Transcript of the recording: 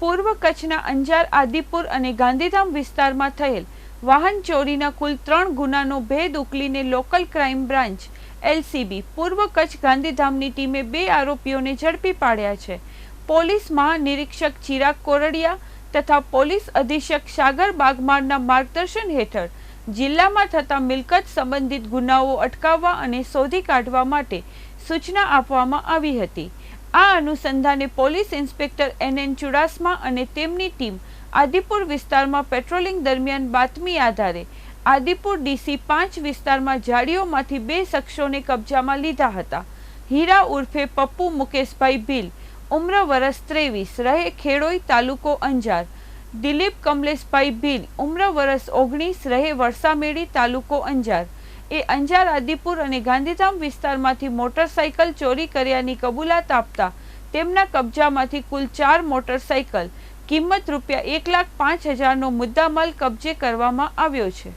પૂર્વ કચ્છના અંજાર, આદિપુર અને ગાંધીધામ વિસ્તારમાં થયેલ વાહન ચોરીના કુલ ત્રણ ગુનાનો ભેદ ઉકલીને લોકલ ક્રાઇમ બ્રાન્ચ, એલસીબી, પૂર્વ કચ્છ ગાંધીધામની ટીમે બે આરોપીઓને ઝડપી પાડ્યા છે. પોલીસ મહાનિરીક્ષક ચિરાગ કોરડિયા તથા પોલીસ અધિક્ષક સાગર બાગમારના માર્ગદર્શન હેઠળ જિલ્લામાં થતા મિલકત સંબંધિત ગુનાઓ અટકાવવા અને શોધી કાઢવા માટે સૂચના આપવામાં આવી હતી. આ અનુસંધાને police inspector N N Chudasama અને તેમની ટીમ આદિપુર વિસ્તારમાં પેટ્રોલિંગ દરમિયાન બાતમી આધારે આદિપુર ડીસી પાંચ વિસ્તારમાં જાળીઓમાંથી બે શખ્સોને કબજામાં લીધા હતા. હીરા ઉર્ફે પપ્પુ મુકેશભાઈ ભીલ, ઉમ્ર વરસ ત્રેવીસ, રહે ખેડોઈ તાલુકો અંજાર. દિલીપ કમલેશભાઈ ભીલ, ઉમ્ર વરસ ઓગણીસ, રહે વરસામેડી તાલુકો અંજાર. એ અંજાર, આદિપુર અને ગાંધીધામ વિસ્તારમાંથી મોટરસાયકલ ચોરી કર્યાની કબૂલાત આપતા તેમના કબજામાંથી કુલ ચાર મોટરસાયકલ કિંમત રૂપિયા એક લાખ પાંચ હજારનો મુદ્દામાલ કબજે કરવામાં આવ્યો છે.